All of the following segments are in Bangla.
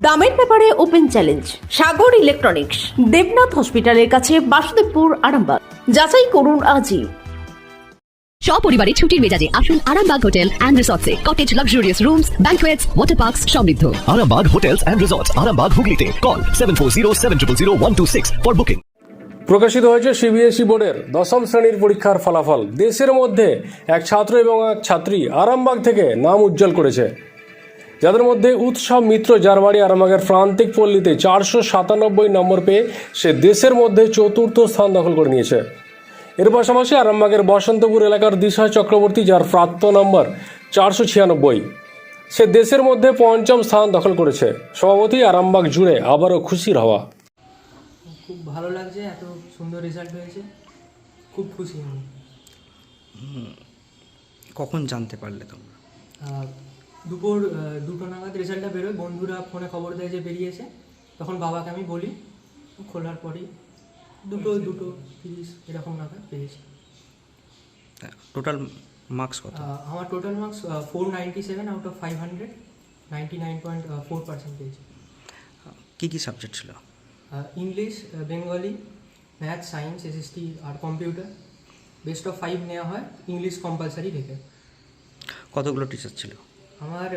দামের ব্যাপারে open challenge Sagar electronics Debnath হসপিটালের কাছে বাসুদেবপুর আরামবাগ। যাচাই করুন আজই। সপরিবারে ছুটির মেজাজে আসুন Arambagh hotel and রিসর্টসে। Cottage luxurious rooms banquets water parks সমৃদ্ধ। Arambag Hotels and Resorts, Arambag Hooghly Call 740 for booking. প্রকাশিত হয়েছে সিবিএসই বোর্ডের দশম শ্রেণির পরীক্ষার ফলাফল। দেশের মধ্যে এক ছাত্র এবং এক ছাত্রী আরামবাগ থেকে নাম উজ্জ্বল করেছে। যাদের মধ্যে উৎসব মিত্র যার বাড়ি আরামবাগের প্রান্তিক পল্লীতে চারশো সাতানব্বই নম্বর পেয়ে সে দেশের মধ্যে চতুর্থ স্থান দখল করে নিয়েছে। এর পাশাপাশি আরামবাগের বসন্তপুর এলাকার দিশা চক্রবর্তী যার প্রাপ্ত নম্বর চারশো ছিয়ানব্বই সে দেশের মধ্যে পঞ্চম স্থান দখল করেছে। সভাপতি আরামবাগ জুড়ে আবারও খুশির হওয়া। খুব ভালো লাগছে এত সুন্দর রেজাল্ট হয়েছে। খুব খুশি আমি। কখন জানতে পারলে তোমরা? দুপুর দুটো নাগাদ রেজাল্টটা বেরোয়। বন্ধুরা ফোনে খবর দেয় যে বেরিয়েছে। তখন বাবাকে আমি বলি খোলার পরেই দুটো দুটো তিরিশ এরকম নাগাদ পেয়েছি। টোটাল মার্কস কত? আমার total marks four ninety seven out of five hundred ninety nine point four percent পেয়েছি। কী কী সাবজেক্ট ছিল? English Bengali math science SST R computer best of five নেওয়া হয় ইংলিশ কম্পালসারি রেখে। কতগুলো টিচার ছিল? আমার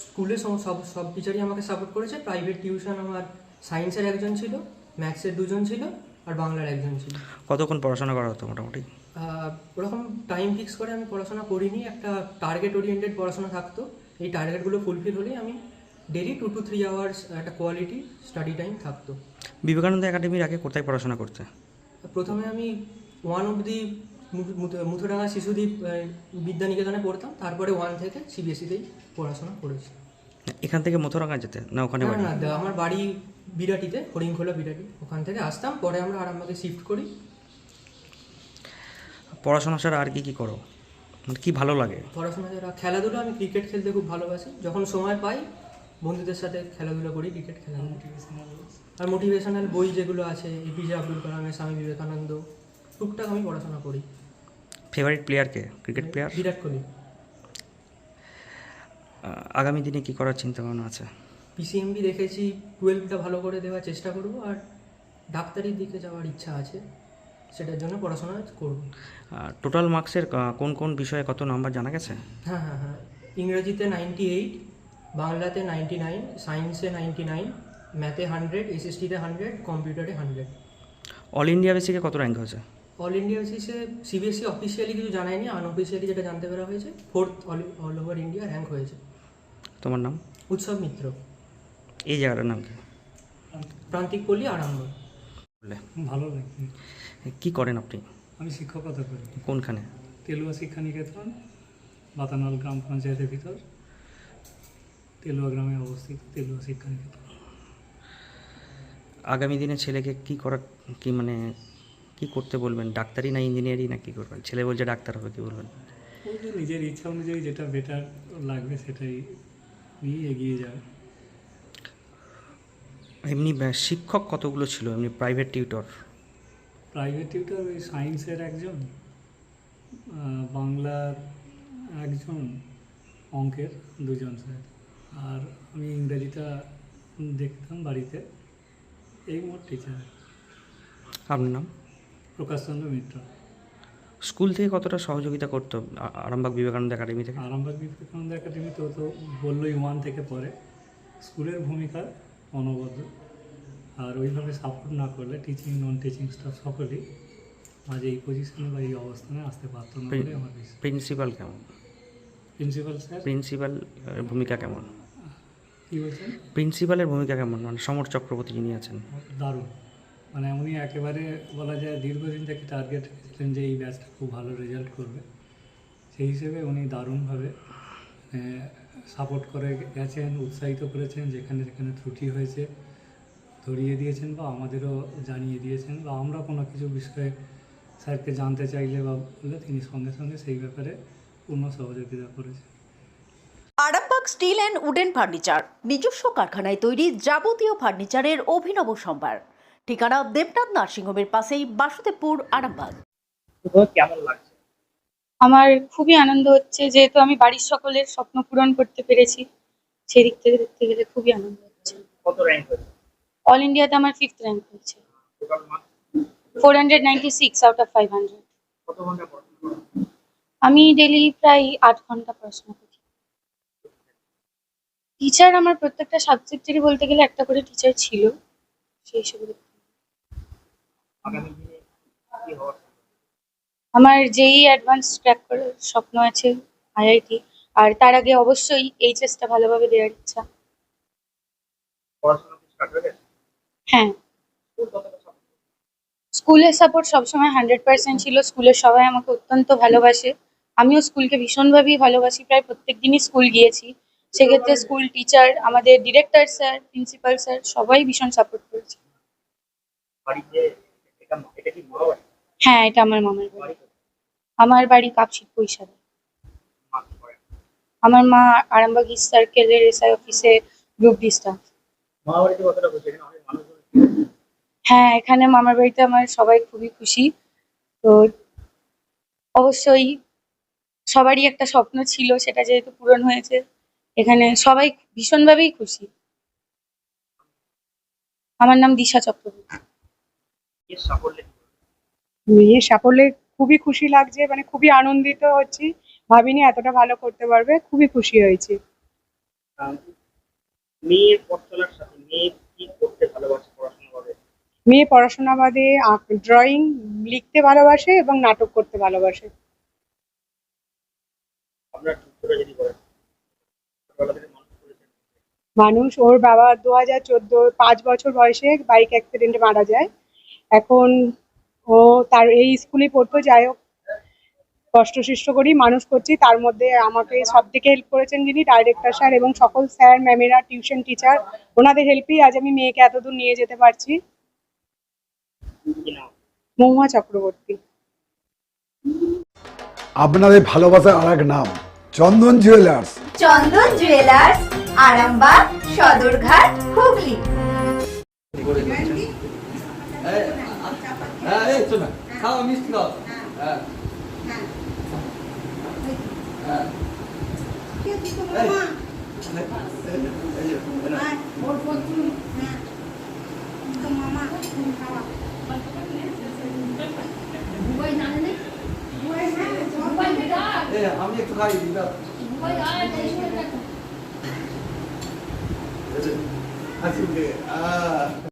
স্কুলে সব সব সব টিচারই আমাকে সাপোর্ট করেছে। প্রাইভেট টিউশন আমার সায়েন্সের একজন ছিল ম্যাথসের দুজন ছিল আর বাংলার একজন ছিল। কতক্ষণ পড়াশোনা করা হতো মোটামুটি? ওরকম টাইম ফিক্স করে আমি পড়াশোনা করিনি। একটা টার্গেট ওরিয়েন্টেড পড়াশোনা থাকতো। এই টার্গেটগুলো ফুলফিল হলেই আমি daily two two three hours একটা কোয়ালিটি স্টাডি টাইম থাকতো। বিবেকানন্দ একাডেমির আগে কোথায় পড়াশোনা করতে? প্রথমে আমি ওয়ান অবধি মুথুডাঙ্গা শিশুদ্বীপ বিদ্যানিকেতনে পড়তাম তারপরে ওয়ান থেকে সিবিএসসিতেই পড়াশোনা করেছি। এখান থেকে মথুরাঙ্গা যেতে? না ওখানে না না আমার বাড়ি বিরাটিতে হরিণখোলা বিরাটি। ওখান থেকে আসতাম পরে আমরা আরামবাগে শিফট করি। পড়াশোনা ছাড়া আর কি কি করো? মানে কি ভালো লাগে? পড়াশোনা ছাড়া খেলাধুলা আমি ক্রিকেট খেলতে খুব ভালোবাসি। যখন সময় পাই বন্ধুদের সাথে খেলাধুলা করি ক্রিকেট খেলা আর মোটিভেশনাল বই যেগুলো আছে এপিজে আব্দুল কালামের স্বামী বিবেকানন্দ টুকটাক আমি পড়াশোনা করি। ফেভারিট প্লেয়ারকে ক্রিকেট প্লেয়ার বিরাট কোহলি। আগামী দিনে কি করার চিন্তা ভাবনা আছে পিসিএমবি দেখেছি টুয়েলভটা ভালো করে দেওয়ার চেষ্টা করব আর ডাক্তারির দিকে যাওয়ার ইচ্ছা আছে সেটার জন্য পড়াশোনা করব। টোটাল মার্কসের কোন কোন বিষয়ে কত নাম্বার জানা গেছে? হ্যাঁ হ্যাঁ হ্যাঁ। ইংরেজিতে নাইনটি এইট বাংলাতে নাইনটি নাইন সায়েন্সে নাইনটি নাইন ম্যাথে হান্ড্রেড এসএসটিতে হান্ড্রেড কম্পিউটারে হান্ড্রেড অল ইন্ডিয়া বেসিকে কত র্যাঙ্ক হয়েছে? অল ইন্ডিয়া বেসিসে সিবিএসসি অফিসিয়ালি কিছু জানায়নি আনঅফিসিয়ালি যেটা জানতে পারা হয়েছে fourth all all over India rank হয়েছে। তোমার নাম? উৎসব মিত্র। এই জায়গাটার নাম কি? প্রান্তিক পল্লী আরম্ভ বললে ভালো লাগে কি করেন আপনি? আমি শিক্ষকতা করি। কোনখানে? তেলুয়া শিক্ষা নিকেতন বাতানল গ্রাম পঞ্চায়েতের ভিতর। তেলুয়া গ্রামে অবস্থিত তেলুয়া শিক্ষা নিকেতন আগামী দিনে ছেলেকে কি করা কি মানে কি করতে বলবেন? ডাক্তারি না ইঞ্জিনিয়ারিং না কি করবেন? ছেলে বলছে ডাক্তার হবে কি বলবেন? নিজের ইচ্ছা অনুযায়ী যেটা বেটার লাগবে সেটাই নিয়ে এগিয়ে যাবে এমনি শিক্ষক কতগুলো ছিল? এমনি প্রাইভেট টিউটর প্রাইভেট টিউটর ওই সায়েন্সের একজন বাংলার একজন অঙ্কের দুজন স্যার আর আমি ইংরেজিটা দেখতাম বাড়িতে এই মোট টিচার আপনার নাম? প্রকাশচন্দ্র মিত্র। স্কুল থেকে কতটা সহযোগিতা করতো আ- আরামবাগ বিবেকানন্দ একাডেমি থেকে? আরামবাগ বিবেকানন্দ একাডেমি তো তো বললোই ওয়ান থেকে পরে। স্কুলের ভূমিকা অনবদ্য। আর ওইভাবে সাপোর্ট না করলে টিচিং নন টিচিং স্টাফ সকলেই আজ এই পজিশনে বা এই অবস্থানে আসতে পারতো না বলে আমার বিশ্বাস। প্রিন্সিপাল কেমন? Principal sir? প্রিন্সিপাল ভূমিকা কেমন? কী বলছেন? প্রিন্সিপালের ভূমিকা কেমন? মানে সমর চক্রবর্তী যিনি আছেন। দারুণ। মানে উনি একেবারে বলা যায় দীর্ঘদিন থেকে টার্গেট রেখেছিলেন যে এই ব্যাচটা খুব ভালো রেজাল্ট করবে, সেই হিসেবে উনি দারুণভাবে সাপোর্ট করে গেছেন, উৎসাহিত করেছেন, যেখানে যেখানে ত্রুটি হয়েছে, ধরিয়ে দিয়েছেন বা আমাদেরও জানিয়ে দিয়েছেন বা আমরা কোনো কিছু বিষয়ে স্যারকে জানতে চাইলে বা বললে তিনি সঙ্গে সঙ্গে সেই ব্যাপারে পূর্ণ সহযোগিতা করেছেন। Arambagh steel and wooden furniture, নিজস্ব কারখানায় তৈরি যাবতীয় ফার্নিচারের অভিনব সম্ভার। ঠিকানা দেবনাথ নার্সিংহোমের পাশেই বাসুদেবপুর আরামবাগ। আমার খুবই আনন্দ হচ্ছে যেহেতু আমি বাড়ির সকলের স্বপ্ন পূরণ করতে পেরেছি সেদিক থেকে দেখতে গেলে খুবই আনন্দ হচ্ছে। কত র্যাঙ্ক হয়েছে? অল ইন্ডিয়াতে আমার ফিফথ র্যাঙ্ক হয়েছে। Four hundred ninety six out of five hundred কত ঘণ্টা পড়াশোনা করো? আমি ডেলি প্রায় আট ঘণ্টা পড়াশোনা করি। টিচার আমার প্রত্যেকটা সাবজেক্টেরই বলতে গেলে একটা করে টিচার ছিল সেই হিসেবে দেখতে গেলে। আগামী দিনে কি হওয়ার আমার যেই অ্যাডভান্স ট্র্যাক করার স্বপ্ন আছে আইআইটি। আর তার আগে অবশ্যই এইচএসটা ভালোভাবে দেওয়ার ইচ্ছা। হয়ে? স্কুলের সাপোর্ট সবসময় হান্ড্রেড পার্সেন্ট ছিল স্কুলের সবাই আমাকে অত্যন্ত ভালোবাসে। আমিও স্কুলকে ভীষণভাবেই ভালোবাসি প্রায় প্রত্যেক দিনই স্কুল গিয়েছি। সেক্ষেত্রে স্কুল টিচার আমাদের ডিরেক্টর স্যার প্রিন্সিপাল স্যার সবাই ভীষণ সাপোর্ট করেছে। হ্যাঁ এটা আমার মামার বাড়ি। আমার বাড়ি কাপশিট করে? আমার মা আরামবাগ সার্কেলের এসআই অফিসে গ্রুপ ডি স্টাফ হ্যাঁ এখানে মামার বাড়িতে আমার সবাই খুবই খুশি। তো অবশ্যই সবারই একটা স্বপ্ন ছিল সেটা যেহেতু পূরণ হয়েছে এখানে সবাই ভীষণভাবেই খুশি। আমার নাম দিশা চক্রবর্তী এর সাফল্যে কি বলবে? মেয়ের সাফল্যে খুবই খুশি লাগছে মানে খুবই আনন্দিত হচ্ছি। ভাবিনি এতটা ভালো করতে পারবে খুবই খুশি হয়েছি। মেয়ের পথ চলার সাথে মেয়ে কি করতে ভালোবাসে পড়াশোনা বাদে মেয়ে পড়াশোনা বাদে ড্রয়িং লিখতে ভালোবাসে এবং নাটক করতে ভালোবাসে। মানুষ ওর বাবা দু হাজার চোদ্দ পাঁচ বছর বয়সে বাইক অ্যাক্সিডেন্টে মারা যায়। এখন ও তার এই স্কুলে পড়তো যাই হোক কষ্ট সৃষ্ট করি মানুষ করছি। তার মধ্যে আমাকে সব থেকে হেল্প করেছেন যিনি ডাইরেক্টর স্যার এবং সকল স্যার ম্যামেরা টিউশন টিচার ওনাদের হেল্পেই আজ আমি মেয়েকে এতদূর নিয়ে যেতে পারছি। মহুয়া চক্রবর্তী। আপনাদের ভালোবাসার আর এক নাম Chandan jewellers Chandan jewellers Arambagh Sadarghat Hooghly. Eh, cuma. Kau miss kau. Eh. Eh. Kita tu mana? Ayo. Ay, bol bol tu. Nah. Kita mama pun kalah. Buai nak ni? Buai nak. Buai dah. Eh, kami tu kaya juga. Buai dah. 아침에 아